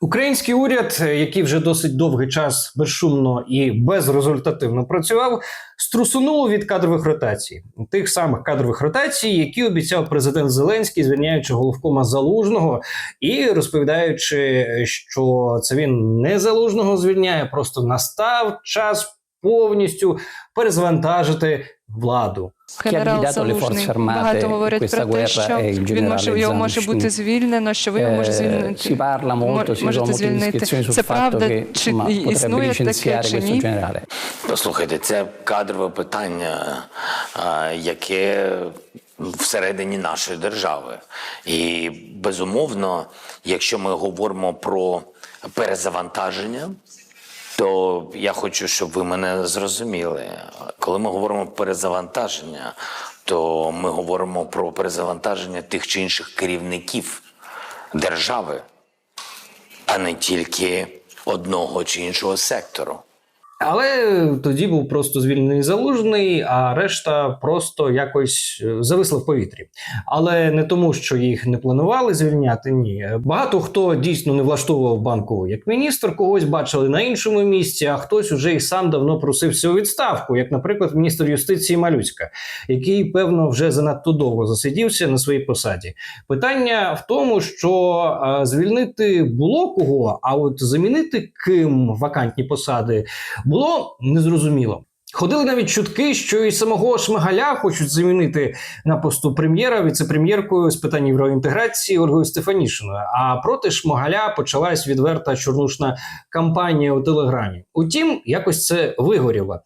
Український уряд, е, який вже досить довгий час безшумно і безрезультативно працював, струсунуло від кадрових ротацій, тих самих кадрових ротацій, які обіцяв президент Зеленський, звільняючи головкома залужного і розповідаючи, що це він не залужного звільняє, просто настав час повністю перезвантажити владу. Генерал Залужний багато говорять про те, що він може його може бути звільнено, що ви його може Eh, звільнити. можете звільнити. Це правда, чи існує таке чи ні? Послухайте, це кадрове питання, яке всередині нашої держави. І безумовно, якщо ми говоримо про перезавантаження, то я хочу, щоб ви мене зрозуміли. Коли ми говоримо про перезавантаження, то ми говоримо про перезавантаження тих чи інших керівників держави, а не тільки одного чи іншого сектору. Але тоді був просто звільнений залужний, а решта просто якось е, зависла в повітрі. Але не тому, що їх не планували звільняти. Ні, багато хто дійсно не влаштовував банку як міністр, когось бачили на іншому місці, а хтось уже і сам давно просився у відставку, як, наприклад, міністр юстиції Малюцька, який певно вже занадто довго засидівся на своїй посаді. Питання в тому, що е, звільнити було кого, а от замінити ким вакантні посади було незрозуміло. Ходили навіть чутки, що і самого Шмигаля хочуть замінити на посту прем'єра віце-прем'єркою з питань євроінтеграції Ольгою Стефанішиною. А проти Шмигаля почалась відверта чорнушна кампанія у телеграмі. Утім, якось це вигоріло.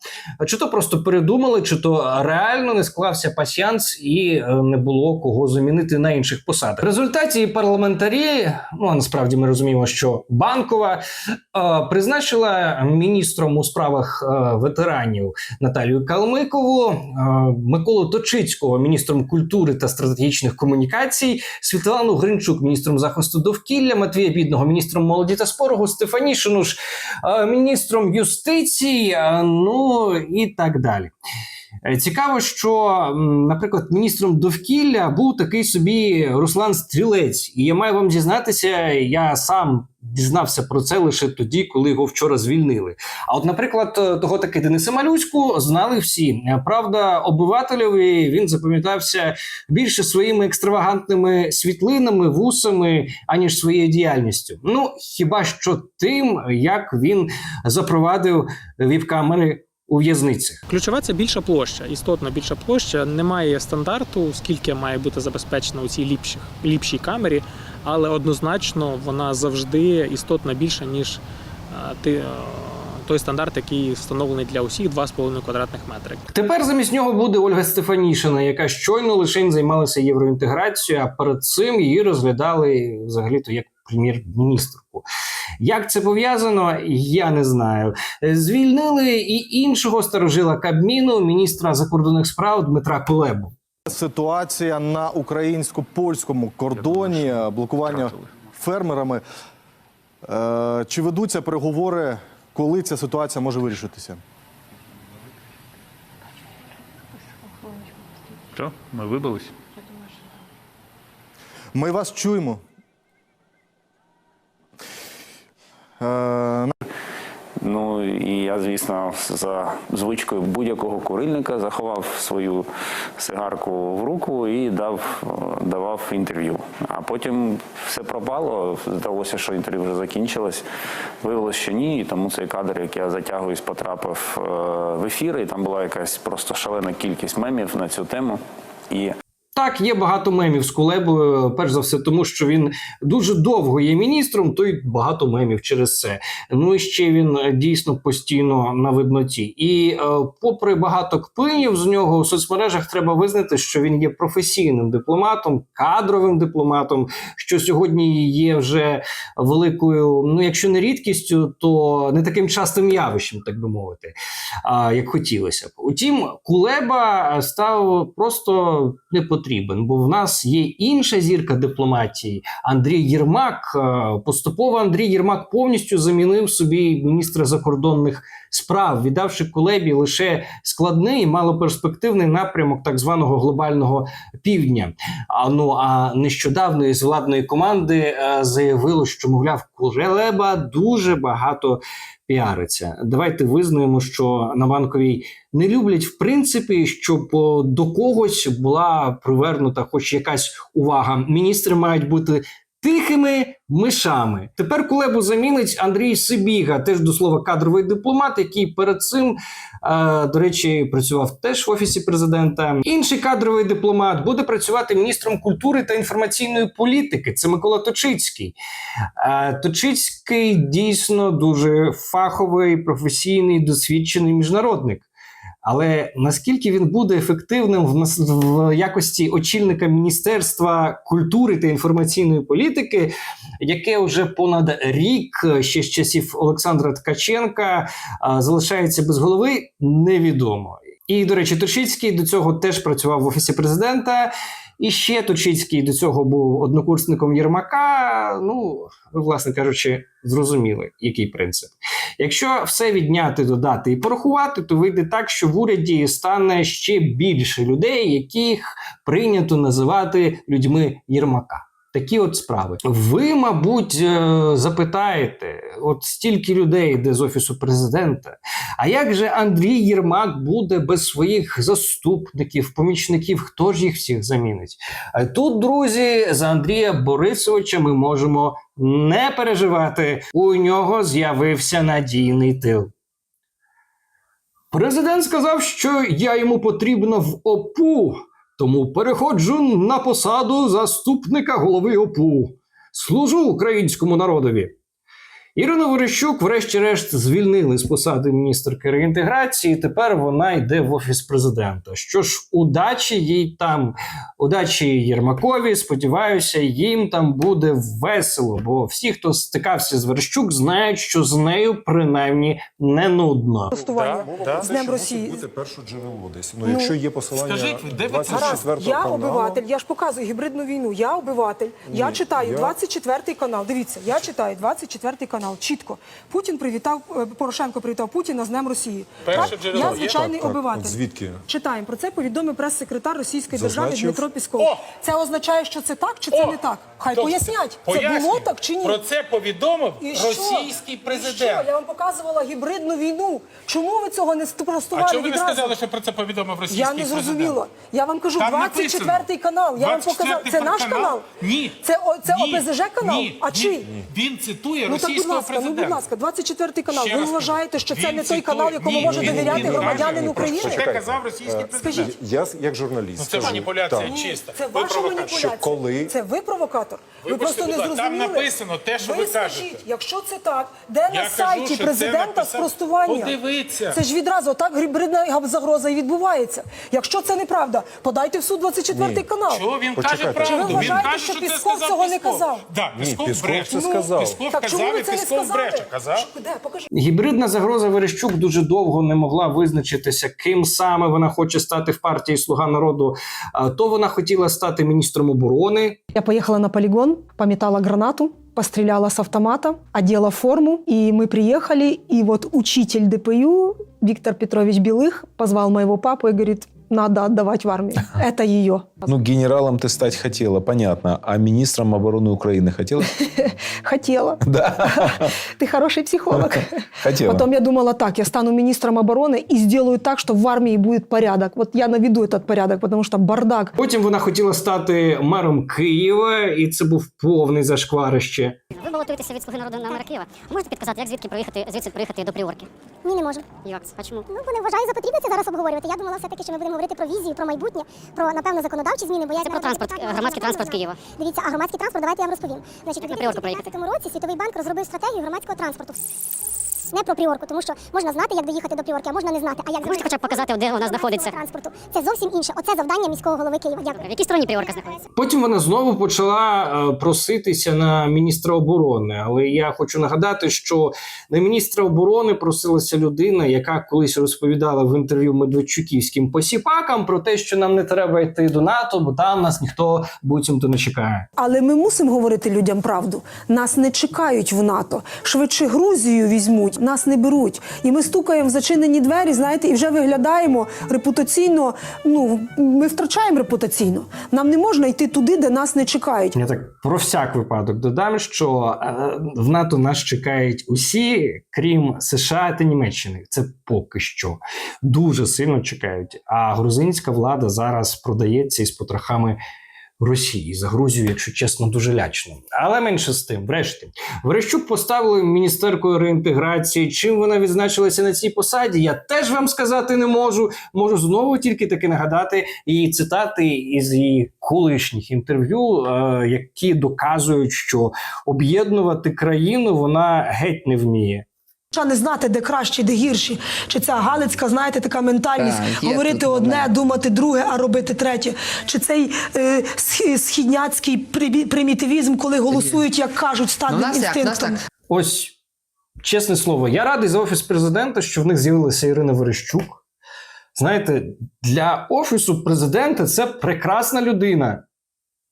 Чи то просто передумали, чи то реально не склався пасіанс і е, не було кого замінити на інших посадах. В результаті парламентарі, ну а насправді ми розуміємо, що банкова е, призначила міністром у справах е, ветеранів Наталію Калмикову, е, Миколу Точицького, міністром культури та стратегічних комунікацій, Світлану Гринчук, міністром захисту довкілля, Матвія Бідного, міністром молоді та спору, Стефанішину ж е, міністром юстиції, е, ну і так далі. Цікаво, що, наприклад, міністром довкілля був такий собі Руслан Стрілець, і я маю вам дізнатися, я сам дізнався про це лише тоді, коли його вчора звільнили. А от, наприклад, е, того таки Дениса Малюцьку знали всі. Е, Правда, обивателеві він запам'ятався більше своїми екстравагантними світлинами, вусами, аніж своєю діяльністю. Ну хіба що тим, як він запровадив віп-камери у в'язницях. Ключова це більша площа, істотно більша площа. Немає стандарту, скільки має бути забезпечено у цій ліпшій, ліпшій камері, але однозначно вона завжди істотно більша, ніж е, ти, е, той стандарт, який встановлений для усіх 2,5 квадратних метри. Тепер замість нього буде Ольга Стефанішина, яка щойно лише займалася євроінтеграцією, а перед цим її розглядали взагалі-то як прем'єр-міністрку. Як це пов'язано, я не знаю. Звільнили і іншого старожила Кабміну, міністра закордонних справ Дмитра Кулебу. Ситуація на українсько-польському кордоні, блокування фермерами. Е, Чи ведуться переговори, коли ця ситуація може вирішитися? Що? Ми вибились? Ми вас чуємо. Ну і я, звісно, за звичкою будь-якого курильника заховав свою сигарку в руку і дав, давав інтерв'ю. А потім все пропало. Здалося, що інтерв'ю вже закінчилось. Виявилося, що ні. І тому цей кадр, який я затягуюсь, потрапив е, в ефір, і там була якась просто шалена кількість мемів на цю тему. І Так, є багато мемів з Кулебою, перш за все, тому що він дуже довго є міністром, то й багато мемів через це. Ну і ще він е, дійсно постійно на видноті. І е, попри багато кпинів з нього у соцмережах треба визнати, що він є професійним дипломатом, кадровим дипломатом, що сьогодні є вже великою, ну якщо не рідкістю, то не таким частим явищем, так би мовити, а, як хотілося б. Утім, Кулеба став просто непотрібним потрібен, бо в нас є інша зірка дипломатії. Андрій Єрмак. Е, Поступово Андрій Єрмак повністю замінив собі міністра закордонних справ, віддавши колебі лише складний, малоперспективний напрямок так званого глобального півдня. А ну а нещодавно із владної команди е, заявило, що мовляв, Кулеба дуже багато піариться. Давайте визнаємо, що на банковій не люблять в принципі, щоб до когось була привернута хоч якась увага. Міністри мають бути. Тихими мишами тепер Кулебу замінить Андрій Сибіга, теж до слова кадровий дипломат, який перед цим, е, до речі, працював теж в офісі президента. Інший кадровий дипломат буде працювати міністром культури та інформаційної політики. Це Микола Точицький. Е, Точицький дійсно дуже фаховий, професійний, досвідчений міжнародник. Але наскільки він буде ефективним в, нас- в якості очільника Міністерства культури та інформаційної політики, яке вже понад рік ще з часів Олександра Ткаченка залишається без голови, невідомо. І, до речі, Тушицький до цього теж працював в офісі президента. І ще Точицький до цього був однокурсником Єрмака. Ну, ви, власне кажучи, зрозуміли, який принцип. Якщо все відняти, додати і порахувати, то вийде так, що в уряді стане ще більше людей, яких прийнято називати людьми Єрмака. Такі от справи. Ви, мабуть, е, запитаєте: от стільки людей йде з офісу президента. А як же Андрій Єрмак буде без своїх заступників, помічників? Хто ж їх всіх замінить? А Тут, друзі, за Андрія Борисовича ми можемо не переживати. У нього з'явився надійний тил. Президент сказав, що я йому потрібна в ОПУ, тому переходжу на посаду заступника голови ОПУ. Служу українському народові. Ірину Верещук, врешті-решт, звільнили з посади міністерки реінтеграції. Тепер вона йде в офіс президента. Що ж, удачі їй там, удачі Єрмакові. Сподіваюся, їм там буде весело. Бо всі, хто стикався з Верещук, знають, що з нею принаймні не нудно. Тестування Да, з Днем Росії. бути перше джерело десь. Ну, Ну, якщо є посилання скажіть, де 24 24 я каналу, обиватель, я ж показую гібридну війну. Я обиватель. Я читаю я- 24 канал. Дивіться, я читаю 24 канал. Чітко. Путін привітав е, Порошенко привітав Путіна з Днем Росії. Перше Так? Я звичайний Так, так. обиватель. Звідки? Читаємо про це. Повідомив прес-секретар Російської держави Дмитро Пісков. О! Це означає, що це так чи це не так? Хай Тобто, пояснять. Це було так чи ні? Про це повідомив І що? російський І що? президент. Я вам показувала гібридну війну. Чому ви цього не спростували А чому ви не сказали, що про це повідомив російський Я не президент? зрозуміла. Я вам кажу, Там 24 написано. канал. Я вам показав. Це наш канал? Ні. Це, це Ні. ОПЗЖ канал? Ні. А Ні. чий? Він цитує Ну російського ласка, ну будь ласка, 24 канал. Ще Ви раз вважаєте, що це він не той цитує- канал, якому Ні, може він- довіряти він громадянин каже, України? Що Почекайте. казав російський президент? Скажіть. Я як журналіст. Ну, це скажу, маніпуляція так. чиста. Це Ви ваша провокатор. маніпуляція. Що коли- Це ви провокатор. Ви просто не ласка, там написано те, що ви скажіть, кажете. якщо це так, де Я на кажу, сайті що це президента написав- спростування? Подивіться. Це ж відразу так гібридна загроза і відбувається. Якщо це неправда, подайте в суд 24 канал. Чого він Почекайте. каже правду? Чи ви він вважаєте, каже, що що це Пісков сказав цього не Пісков. казав? Да, Пісков, Пісков бреше. це сказав. Пісков Так чому казав, ви і це не Пісков бреше. Казав. Де? Покажіть. Гібридна загроза Верещук дуже довго не могла визначитися, ким саме вона хоче стати в партії Слуга народу. А, То вона хотіла стати міністром оборони, Я поехала на полигон, пометала гранату, постреляла с автомата, одела форму, и мы приехали, и вот учитель ДПЮ Виктор Петрович Белых позвал моего папу и говорит, надо отдавать в армию. Это ее. Ну, генералом ты стать хотела, понятно. А министром обороны Украины хотела? Хотела. Да, Ты хороший психолог. хотела. Потом я думала, так, я стану министром обороны и сделаю так, что в армии будет порядок. Вот я наведу этот порядок, потому что бардак. Потім вона хотіла стати мером Києва, і це був повний зашкварище. Ви балотуєтеся від слуги народу на мера Києва. Можете підказати, як звідки проїхати звідси проїхати до Приорки? Ні, не можемо. Як це? А чому? Ну, бо не вважаю за потрібне це зараз обговорювати. Я думала все-таки, що ми будемо говорити про візію, про майбутнє, про, напевно, законодавчі зміни, бо я Це про транспорт, громадський транспорт. Києва. Дивіться, а громадський транспорт, давайте я вам розповім. Значить, у Як на Приорку 2015 році Світовий банк розробив стратегію громадського транспорту. Не про пріорку, тому що можна знати, як доїхати до пріорки, а можна не знати. А як Можете хоча б показати, де вона знаходиться? транспорту? Це зовсім інше. Оце завдання міського голови Києва. Дякую. В якій стороні пріорка знаходиться? Потім вона знову почала е, проситися на міністра оборони. Але я хочу нагадати, що на міністра оборони просилася людина, яка колись розповідала в інтерв'ю медведчуківським посіпакам про те, що нам не треба йти до НАТО, бо там нас ніхто буцімто не чекає. Але ми мусимо говорити людям правду. Нас не чекають в НАТО. Швидше Грузію візьмуть, нас не беруть. І ми стукаємо в зачинені двері, знаєте, і вже виглядаємо репутаційно. Ну ми втрачаємо репутаційно. Нам не можна йти туди, де нас не чекають. Я так про всяк випадок додам, що е, в НАТО нас чекають усі, крім США та Німеччини. Це поки що дуже сильно чекають. А грузинська влада зараз продається із потрохами. Росії за Грузію, якщо чесно, дуже лячно. Але менше з тим, врешті, Верещук поставили міністеркою реінтеграції. Чим вона відзначилася на цій посаді? Я теж вам сказати не можу. Можу знову тільки таки нагадати її цитати із її колишніх інтерв'ю, е, які доказують, що об'єднувати країну вона геть не вміє. Хоча не знати, де кращі, де гірші. Чи ця Галицька, знаєте, така ментальність Так, говорити тут одне, момент. думати друге, а робити третє. Чи цей е, східняцький примітивізм, коли голосують, як кажуть, Ну, стадним у нас як, нас так. Ось чесне слово, я радий за офіс президента, що в них з'явилася Ірина Верещук. Знаєте, для офісу президента це прекрасна людина.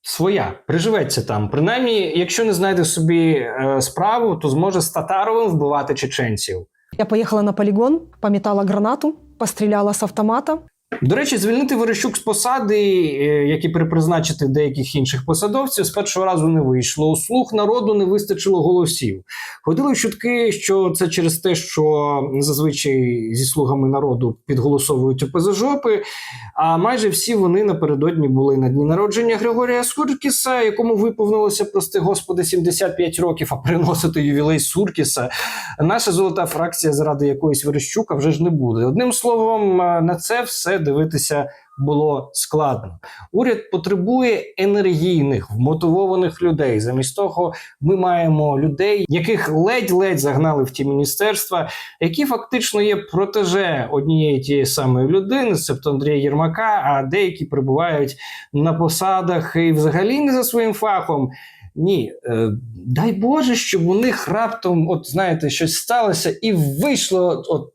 Своя, приживеться там. Принаймні, якщо не знайде собі е, справу, то зможе з Татаровим вбивати чеченців. Я поїхала на полігон, пам'ятала гранату, постріляла з автомата. До речі, звільнити Верещук з посади, е, як і перепризначити деяких інших посадовців, з першого разу не вийшло. У слух народу не вистачило голосів. Ходили чутки, що це через те, що зазвичай зі слугами народу підголосовують ОПЗЖопи, а майже всі вони напередодні були на дні народження Григорія Суркіса, якому виповнилося, прости господи, 75 років, а приносити ювілей Суркіса. Наша золота фракція заради якоїсь Верещука вже ж не буде. Одним словом, е, на це все дивитися було складно. Уряд потребує енергійних, вмотивованих людей. Замість того, ми маємо людей, яких ледь-ледь загнали в ті міністерства, які фактично є протеже однієї тієї самої людини, себто Андрія Єрмака, а деякі перебувають на посадах і взагалі не за своїм фахом. Ні, е, дай Боже, щоб у них раптом, от знаєте, щось сталося, і вийшло от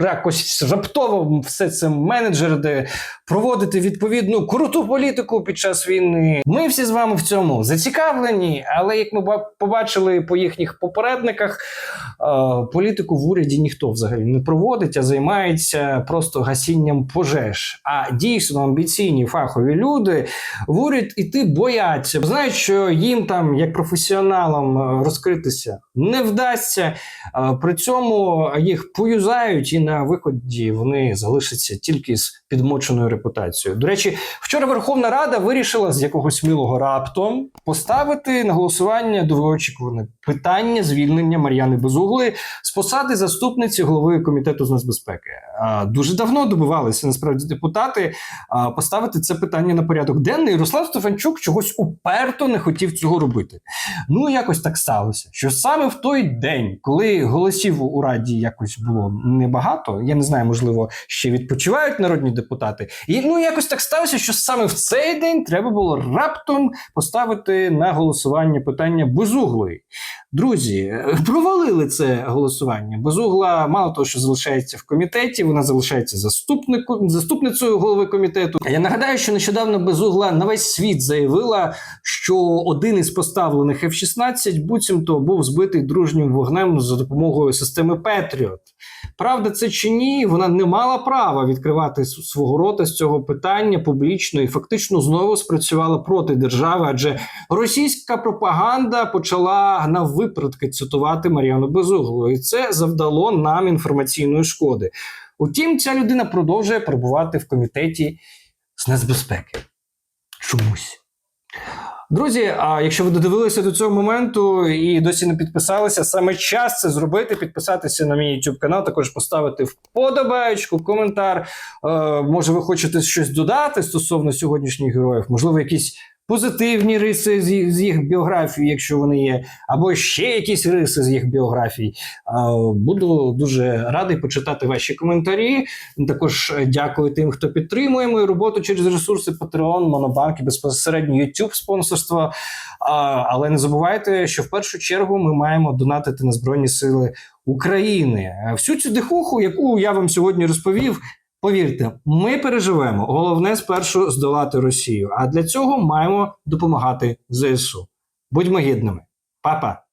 якось раптово все це менеджери проводити відповідну круту політику під час війни. Ми всі з вами в цьому зацікавлені, але як ми побачили по їхніх попередниках, е, політику в уряді ніхто взагалі не проводить, а займається просто гасінням пожеж. А дійсно амбіційні фахові люди в уряд іти бояться, бо знають, що їм там, як професіоналам, е, розкритися не вдасться. Е, При цьому їх поюзають, і на виході вони залишаться тільки з підмоченою репутацією. До речі, вчора Верховна Рада вирішила з якогось милого раптом поставити на голосування довгоочікуване питання звільнення Мар'яни Безуглої з посади заступниці голови комітету з нацбезпеки. А, Дуже давно добивалися насправді депутати поставити це питання на порядок денний. Руслан Стефанчук чогось уперто не хотів цього робити. Ну якось так сталося, що саме в той день, коли голосів у раді якось було небагато, я не знаю, можливо, ще відпочивають народні депутати. І ну якось так сталося, що саме в цей день треба було раптом поставити на голосування питання безуглої. Друзі, е, провалили це голосування. Безугла, мало того, що залишається в комітеті, вона залишається заступнику, заступницею голови комітету. Я нагадаю, що нещодавно безугла на весь світ заявила, що один із поставлених F-16 буцімто був збитий дружнім вогнем за допомогою системи Петріот. Правда, це чи ні, вона не мала права відкривати свого рота з цього питання публічно і фактично знову спрацювала проти держави, адже російська пропаганда почала на випередки цитувати Мар'яну Безуглу, і це завдало нам інформаційної шкоди. Утім, ця людина продовжує перебувати в комітеті з нацбезпеки. Чомусь. Друзі, а якщо ви додивилися до цього моменту і досі не підписалися, саме час це зробити, підписатися на мій YouTube канал, також поставити вподобаєчку, коментар. Е, може, ви хочете щось додати стосовно сьогоднішніх героїв, можливо, якісь позитивні риси з, їх- біографії, якщо вони є, або ще якісь риси з їх біографій. Буду дуже радий почитати ваші коментарі. Також е, дякую тим, хто підтримує мою роботу через ресурси Patreon, Монобанк і безпосередньо YouTube спонсорство. Але не забувайте, що в першу чергу ми маємо донатити на Збройні Сили України. Е, Всю цю дихуху, яку я вам сьогодні розповів. Повірте, ми переживемо. Головне спершу здолати Росію. А для цього маємо допомагати ЗСУ. Будьмо гідними, Па-па!